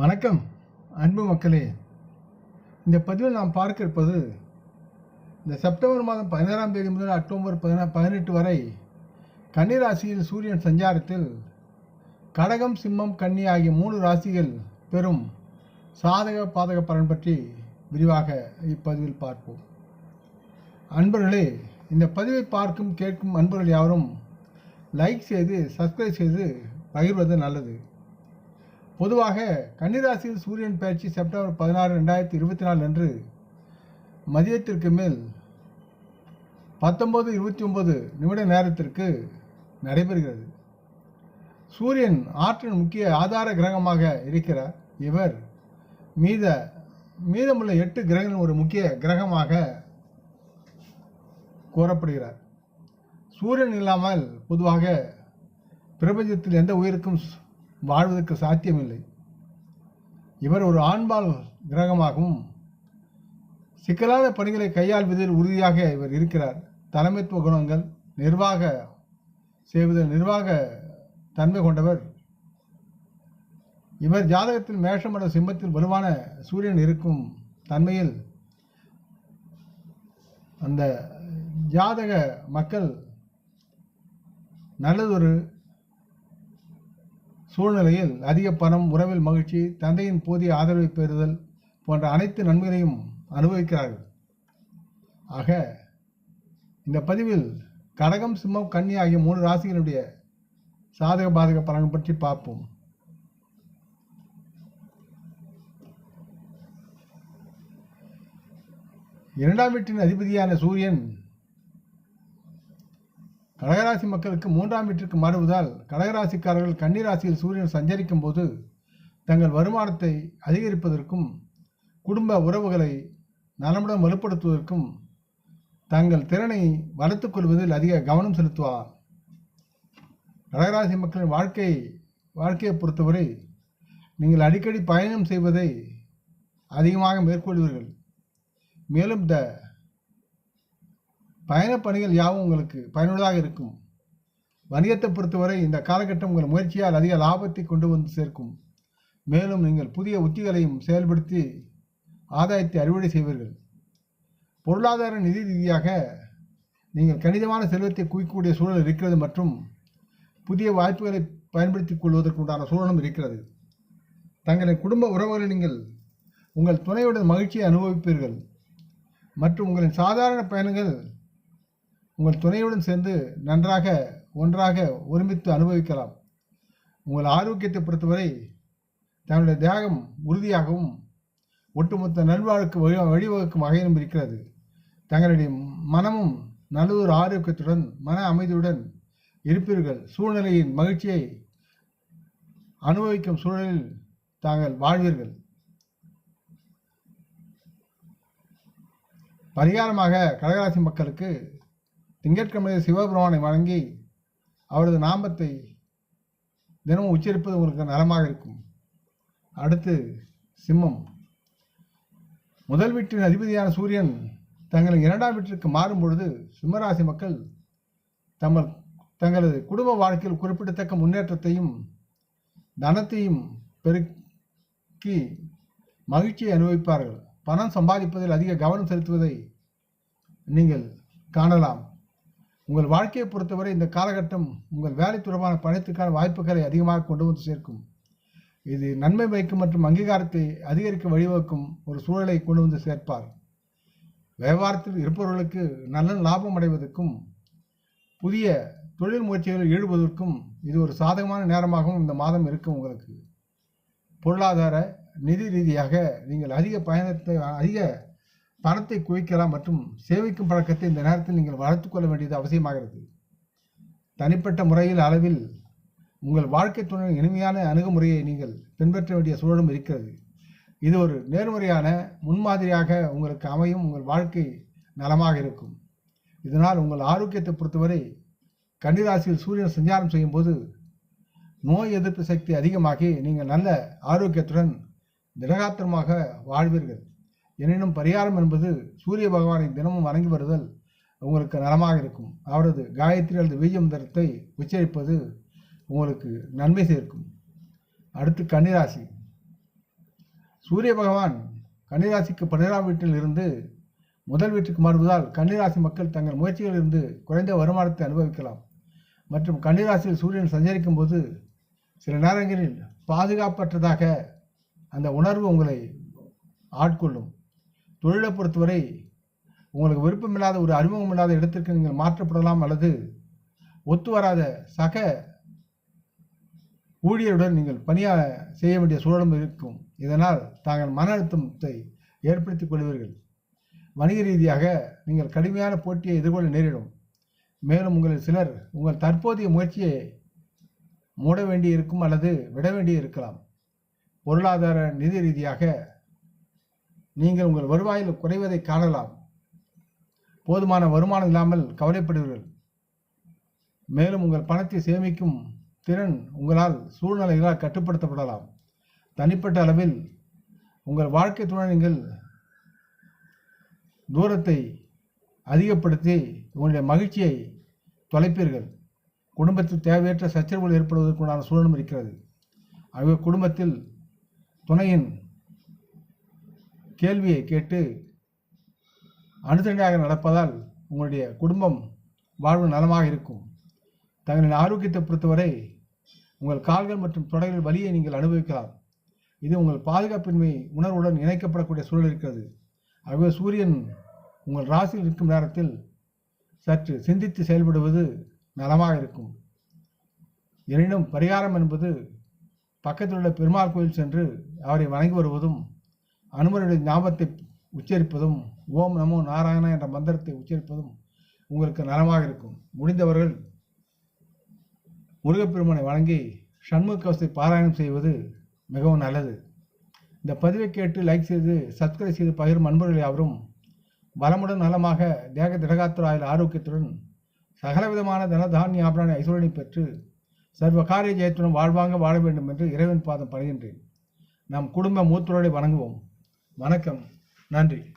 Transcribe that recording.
வணக்கம் அன்பு மக்களே. இந்த பதிவில் நாம் பார்க்க இருப்பது இந்த செப்டம்பர் மாதம் பதினாறாம் தேதி முதல் அக்டோபர் பதினா பதினெட்டு வரை கன்னிராசியில் சூரியன் சஞ்சாரத்தில் கடகம் சிம்மம் கன்னி ஆகிய மூணு ராசிகள் பெறும் சாதக பாதக பலன் பற்றி விரிவாக இப்பதிவில் பார்ப்போம். அன்பர்களே இந்த பதிவை பார்க்கும் கேட்கும் அன்பர்கள் யாவரும் லைக் செய்து சப்ஸ்கிரைப் செய்து பகிர்வது நல்லது. பொதுவாக கன்னிராசியில் சூரியன் பயிற்சி செப்டம்பர் பதினாறு ரெண்டாயிரத்தி இருபத்தி நாலு அன்று மதியத்திற்கு மேல் பத்தொன்பது இருபத்தி ஒம்பது நிமிட நேரத்திற்கு நடைபெறுகிறது. சூரியன் ஆற்றின் முக்கிய ஆதார கிரகமாக இருக்கிறார். இவர் மீத மீதமுள்ள எட்டு கிரகங்களின் ஒரு முக்கிய கிரகமாக கூறப்படுகிறார். சூரியன் இல்லாமல் பொதுவாக பிரபஞ்சத்தில் எந்த உயிருக்கும் வாழ்வதற்கு சாத்தியமில்லை. இவர் ஒரு ஆண்பால் கிரகமாகவும் சிக்கலான பணிகளை கையாள்வதில் உறுதியாக இவர் இருக்கிறார். தலைமைத்துவ குணங்கள் நிர்வாக செய்வதில் நிர்வாக தன்மை கொண்டவர். இவர் ஜாதகத்தில் மேஷம் என்ற சிம்மத்தில் வலுவான சூரியன் இருக்கும் தன்மையில் அந்த ஜாதக மக்கள் நல்லதொரு சூழ்நிலையில் அதிக பணம் உறவில் மகிழ்ச்சி தந்தையின் போதிய ஆதரவை பெறுதல் போன்ற அனைத்து நன்மைகளையும் அனுபவிக்கிறார்கள். ஆக இந்த பதிவில் கடகம் சிம்மம் கன்னி ஆகிய மூணு ராசிகளுடைய சாதக பாதக பலன் பற்றி பார்ப்போம். இரண்டாம் வீட்டின் அதிபதியான சூரியன் கடகராசி மக்களுக்கு மூன்றாம் வீட்டிற்கு மாறுவதால் கடகராசிக்காரர்கள் கன்னிராசியில் சூரியன் சஞ்சரிக்கும் போது தங்கள் வருமானத்தை அதிகரிப்பதற்கும் குடும்ப உறவுகளை நலமுடன் வலுப்படுத்துவதற்கும் தங்கள் திறனை வளர்த்துக் கொள்வதில் அதிக கவனம் செலுத்துவார். கடகராசி மக்களின் வாழ்க்கை வாழ்க்கையை பொறுத்தவரை நீங்கள் அடிக்கடி பயணம் செய்வதை அதிகமாக மேற்கொள்வீர்கள். மேலும் இந்த பயணப் பணிகள் யாவும் உங்களுக்கு பயனுள்ளதாக இருக்கும். வணிகத்தை பொறுத்தவரை இந்த காலகட்டம் உங்கள் முயற்சியால் அதிக லாபத்தை கொண்டு வந்து சேர்க்கும். மேலும் நீங்கள் புதிய உத்திகளையும் செயல்படுத்தி ஆதாயத்தை அறுவடை செய்வீர்கள். பொருளாதார நிதி ரீதியாக நீங்கள் கணிதமான செல்வத்தை குவிக்கக்கூடிய சூழல் இருக்கிறது மற்றும் புதிய வாய்ப்புகளை பயன்படுத்திக் கொள்வதற்குண்டான சூழலும் இருக்கிறது. தங்களின் குடும்ப உறவுகளை நீங்கள் உங்கள் துணையுடன் மகிழ்ச்சியை அனுபவிப்பீர்கள். மற்றும் உங்களின் சாதாரண பயணங்கள் உங்கள் துணையுடன் சேர்ந்து நன்றாக ஒன்றாக ஒருமித்து அனுபவிக்கலாம். உங்கள் ஆரோக்கியத்தை பொறுத்தவரை தன்னுடைய தேகம் உறுதியாகவும் ஒட்டுமொத்த நல்வாழ்வுக்கு வழி வழிவகுக்கும் வகையிலும் இருக்கிறது. தங்களுடைய மனமும் நல்லதொரு ஆரோக்கியத்துடன் மன அமைதியுடன் இருப்பீர்கள். சூழ்நிலையின் மகிழ்ச்சியை அனுபவிக்கும் சூழலில் தாங்கள் வாழ்வீர்கள். பரிகாரமாக கடகராசி மக்களுக்கு திங்கட்கிழமை சிவபெருமானை வணங்கி அவரது நாமத்தை தினமும் உச்சரிப்பது உங்களுக்கு நலமாக இருக்கும். அடுத்து சிம்மம். முதல் வீட்டின் அதிபதியான சூரியன் தங்கள் இரண்டாம் வீட்டிற்கு மாறும் பொழுது சிம்மராசி மக்கள் தங்கள் தங்களது குடும்ப வாழ்க்கையில் குறிப்பிடத்தக்க முன்னேற்றத்தையும் தனத்தையும் பெருக்கி மகிழ்ச்சியை அனுபவிப்பார்கள். பணம் சம்பாதிப்பதில் அதிக கவனம் செலுத்துவதை நீங்கள் காணலாம். உங்கள் வாழ்க்கையை பொறுத்தவரை இந்த காலகட்டம் உங்கள் வேலை தொடர்பான பணத்துக்கான வாய்ப்புகளை அதிகமாக கொண்டு வந்து சேர்க்கும். இது நன்மை வைக்கும் மற்றும் அங்கீகாரத்தை அதிகரிக்க வழிவகுக்கும் ஒரு சூழலை கொண்டு வந்து சேர்ப்பார். வியாபாரத்தில் இருப்பவர்களுக்கு நல்ல லாபம் அடைவதற்கும் புதிய தொழில் முயற்சிகளில் ஈடுபதற்கும் இது ஒரு சாதகமான நேரமாகவும் இந்த மாதம் இருக்கும் உங்களுக்கு. பொருளாதார நிதி ரீதியாக நீங்கள் அதிக பயணத்தை அதிக பணத்தை குவிக்கலாம் மற்றும் சேமிக்கும் பழக்கத்தை இந்த நேரத்தில் நீங்கள் வளர்த்துக்கொள்ள வேண்டியது அவசியமாகிறது. தனிப்பட்ட முறையில் அளவில் உங்கள் வாழ்க்கை துணை இனிமையான அணுகுமுறையை நீங்கள் பின்பற்ற வேண்டிய சூழலும் இருக்கிறது. இது ஒரு நேர்முறையான முன்மாதிரியாக உங்களுக்கு அமையும் உங்கள் வாழ்க்கை நலமாக இருக்கும். இதனால் உங்கள் ஆரோக்கியத்தை பொறுத்தவரை கன்னிராசியில் சூரியன் சஞ்சாரம் செய்யும்போது நோய் எதிர்ப்பு சக்தி அதிகமாகி நீங்கள் நல்ல ஆரோக்கியத்துடன் திடகாத்திரமாக வாழ்வீர்கள். எனினும் பரிகாரம் என்பது சூரிய பகவானை தினமும் வணங்கி வருதல் உங்களுக்கு நலமாக இருக்கும். அவரது காயத்ரி அல்லது வீஜமந்திரத்தை உச்சரிப்பது உங்களுக்கு நன்மை சேர்க்கும். அடுத்து கன்னிராசி. சூரிய பகவான் கன்னிராசிக்கு பன்னிராம் வீட்டில் இருந்து முதல் வீட்டுக்கு மாறுவதால் கன்னிராசி மக்கள் தங்கள் முயற்சிகளில் இருந்து குறைந்த வருமானத்தை அனுபவிக்கலாம். மற்றும் கன்னிராசியில் சூரியன் சஞ்சரிக்கும் போது சில நேரங்களில் பாதுகாப்பற்றதாக அந்த உணர்வு உங்களை ஆட்கொள்ளும். தொழிலை பொறுத்தவரை உங்களுக்கு விருப்பமில்லாத ஒரு அறிமுகமில்லாத இடத்திற்கு நீங்கள் மாற்றப்படலாம் அல்லது ஒத்து வராத சக ஊழியருடன் நீங்கள் பணியா செய்ய வேண்டிய சூழலும் இருக்கும். இதனால் தாங்கள் மன அழுத்தத்தை ஏற்படுத்திக் கொள்வீர்கள். வணிக ரீதியாக நீங்கள் கடுமையான போட்டியை எதிர்கொள்ள நேரிடும். மேலும் உங்களில் சிலர் உங்கள் தற்போதைய முயற்சியை மூட வேண்டியிருக்கும் அல்லது விட வேண்டியிருக்கலாம். பொருளாதார நிதி ரீதியாக நீங்கள் உங்கள் வருவாயில் குறைவதை காணலாம். போதுமான வருமானம் இல்லாமல் கவலைப்படுவீர்கள். மேலும் உங்கள் பணத்தை சேமிக்கும் திறன் உங்களால் சூழ்நிலைகளால் கட்டுப்படுத்தப்படலாம். தனிப்பட்ட அளவில் உங்கள் வாழ்க்கை துணை நீங்கள் தூரத்தை அதிகப்படுத்தி உங்களுடைய மகிழ்ச்சியை தொலைப்பீர்கள். குடும்பத்தில் தேவையற்ற சச்சரவுகள் ஏற்படுவதற்குண்டான சூழலும் இருக்கிறது. ஆகவே குடும்பத்தில் துணையின் கேள்வியை கேட்டு அனுசரணையாக நடப்பதால் உங்களுடைய குடும்பம் வாழ்வு நலமாக இருக்கும். தங்களின் ஆரோக்கியத்தை பொறுத்தவரை உங்கள் கால்கள் மற்றும் தொடைகள் வலியை நீங்கள் அனுபவிக்கலாம். இது உங்கள் பாதுகாப்பின்மை உணர்வுடன் இணைக்கப்படக்கூடிய சூழல் இருக்கிறது. ஆகவே சூரியன் உங்கள் ராசியில் இருக்கும் நேரத்தில் சற்று சிந்தித்து செயல்படுவது நலமாக இருக்கும். எனினும் பரிகாரம் என்பது பக்கத்தில் உள்ள பெருமாள் கோயில் சென்று அவரை வணங்கி வருவதும் அனுமனுடைய ஞாபகத்தை உச்சரிப்பதும் ஓம் நமோ நாராயணா என்ற மந்திரத்தை உச்சரிப்பதும் உங்களுக்கு நலமாக இருக்கும். முடிந்தவர்கள் முருகப்பெருமானை வணங்கி சண்முக கவசத்தை பாராயணம் செய்வது மிகவும் நல்லது. இந்த பதிவை கேட்டு லைக் செய்து சப்ஸ்கிரைப் செய்து பகிரும் அன்பர்கள் யாவரும் பலமுடன் நலமாக தேக திடகாத்துராயில் ஆரோக்கியத்துடன் சகலவிதமான தனதானிய ஆபராணி ஐஸ்வரனை பெற்று சர்வ காரிய ஜெயத்துடன் வாழ்வாங்க வாழ வேண்டும் என்று இறைவன் பாதம் படுகின்றேன் நம் குடும்ப மூத்தரோரை வணங்குவோம். வணக்கம். நன்றி.